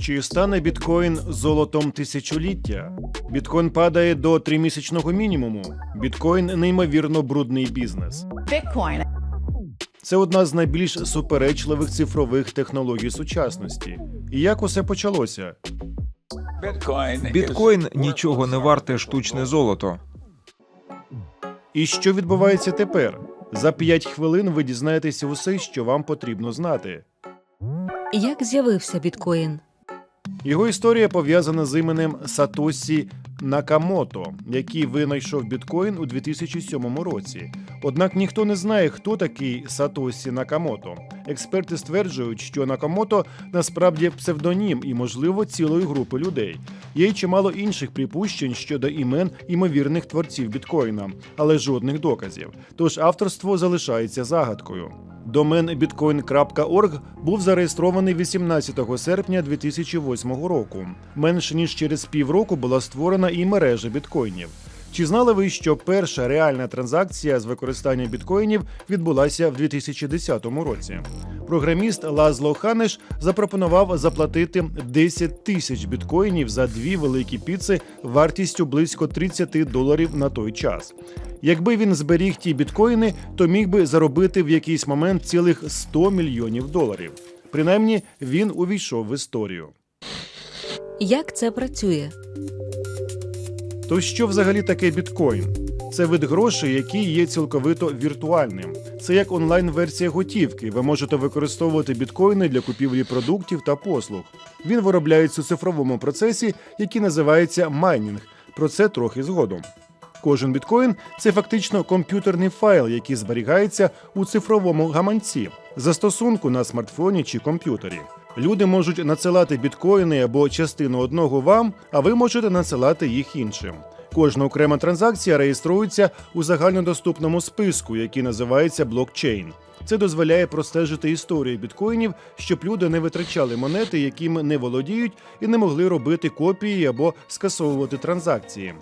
Чи стане біткоін золотом тисячоліття? Біткоін падає до тримісячного мінімуму. Біткоін неймовірно брудний бізнес. Bitcoin. Це одна з найбільш суперечливих цифрових технологій сучасності. І як усе почалося? Біткоін нічого не варте штучне золото. І що відбувається тепер? За 5 хвилин ви дізнаєтеся усе, що вам потрібно знати. Як з'явився біткоін? Його історія пов'язана з іменем Сатосі Накамото, який винайшов біткоін у 2007 році. Однак ніхто не знає, хто такий Сатосі Накамото. Експерти стверджують, що Накамото насправді псевдонім і, можливо, цілої групи людей. Є й чимало інших припущень щодо імен імовірних творців біткоїна, але жодних доказів. Тож авторство залишається загадкою. Домен bitcoin.org був зареєстрований 18 серпня 2008 року. Менше ніж через півроку була створена і мережа біткоїнів. Чи знали ви, що перша реальна транзакція з використанням біткоїнів відбулася в 2010 році? Програміст Лазло Ханеш запропонував заплатити 10 тисяч біткоїнів за дві великі піци вартістю близько 30 доларів на той час. Якби він зберіг ті біткоїни, то міг би заробити в якийсь момент цілих 100 мільйонів доларів. Принаймні, він увійшов в історію. Як це працює? То що взагалі таке біткоін? Це вид грошей, який є цілковито віртуальним. Це як онлайн-версія готівки. Ви можете використовувати біткоїни для купівлі продуктів та послуг. Він виробляється у цифровому процесі, який називається майнінг. Про це трохи згодом. Кожен біткоін це фактично комп'ютерний файл, який зберігається у цифровому гаманці, застосунку на смартфоні чи комп'ютері. Люди можуть надсилати біткоїни або частину одного вам, а ви можете надсилати їх іншим. Кожна окрема транзакція реєструється у загальнодоступному списку, який називається блокчейн. Це дозволяє простежити історію біткоїнів, щоб люди не витрачали монети, якими не володіють, і не могли робити копії або скасовувати транзакції.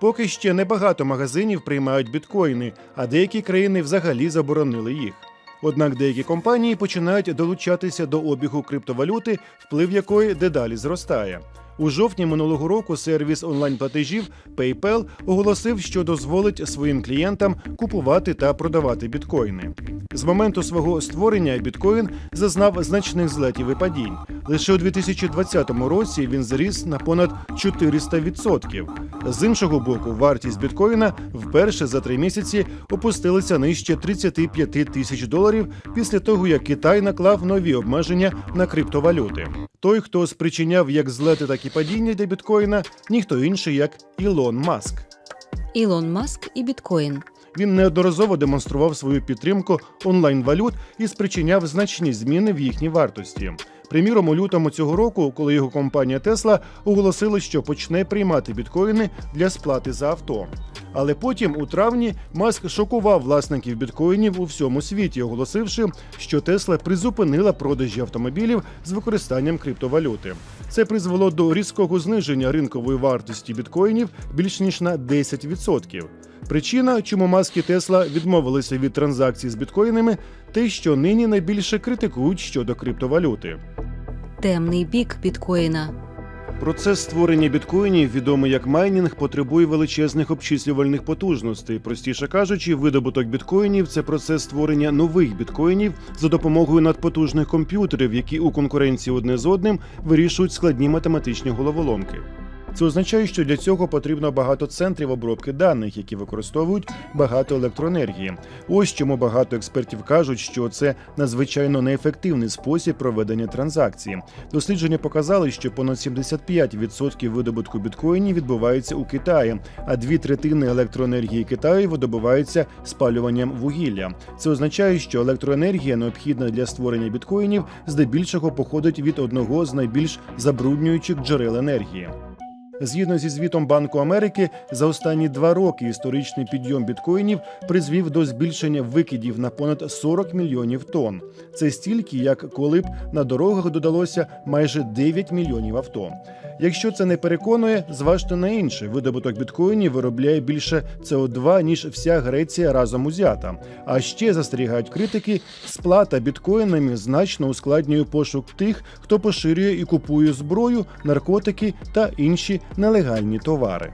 Поки ще небагато магазинів приймають біткоїни, а деякі країни взагалі заборонили їх. Однак деякі компанії починають долучатися до обігу криптовалюти, вплив якої дедалі зростає. У жовтні минулого року сервіс онлайн-платежів PayPal оголосив, що дозволить своїм клієнтам купувати та продавати біткоїни. З моменту свого створення біткоін зазнав значних злетів і падінь. Лише у 2020 році він зріс на понад 400%. З іншого боку, вартість біткоїна вперше за три місяці опустилася нижче 35 тисяч доларів після того, як Китай наклав нові обмеження на криптовалюти. Той, хто спричиняв як злети, так і падіння для біткоїна, ніхто інший як Ілон Маск. Ілон Маск і біткоін. Він неодноразово демонстрував свою підтримку онлайн-валют і спричиняв значні зміни в їхній вартості. Приміром, у лютому цього року, коли його компанія Tesla оголосила, що почне приймати біткоїни для сплати за авто. Але потім, у травні, Маск шокував власників біткоїнів у всьому світі, оголосивши, що Тесла призупинила продажі автомобілів з використанням криптовалюти. Це призвело до різкого зниження ринкової вартості біткоїнів більш ніж на 10%. Причина, чому маски Тесла відмовилися від транзакцій з біткоїнами, те, що нині найбільше критикують щодо криптовалюти. Темний бік біткоїна. Процес створення біткоїнів, відомий як майнінг, потребує величезних обчислювальних потужностей. Простіше кажучи, видобуток біткоїнів це процес створення нових біткоїнів за допомогою надпотужних комп'ютерів, які у конкуренції одне з одним вирішують складні математичні головоломки. Це означає, що для цього потрібно багато центрів обробки даних, які використовують багато електроенергії. Ось чому багато експертів кажуть, що це надзвичайно неефективний спосіб проведення транзакції. Дослідження показали, що понад 75% видобутку біткоїнів відбувається у Китаї, а дві третини електроенергії Китаю видобуваються спалюванням вугілля. Це означає, що електроенергія, необхідна для створення біткоїнів, здебільшого походить від одного з найбільш забруднюючих джерел енергії. Згідно зі звітом Банку Америки, за останні два роки історичний підйом біткоїнів призвів до збільшення викидів на понад 40 мільйонів тонн. Це стільки, як коли б на дорогах додалося майже 9 мільйонів авто. Якщо це не переконує, зважте на інше. Видобуток біткоїнів виробляє більше СО2, ніж вся Греція разом узята. А ще застерігають критики, сплата біткоїнами значно ускладнює пошук тих, хто поширює і купує зброю, наркотики та інші нелегальні товари.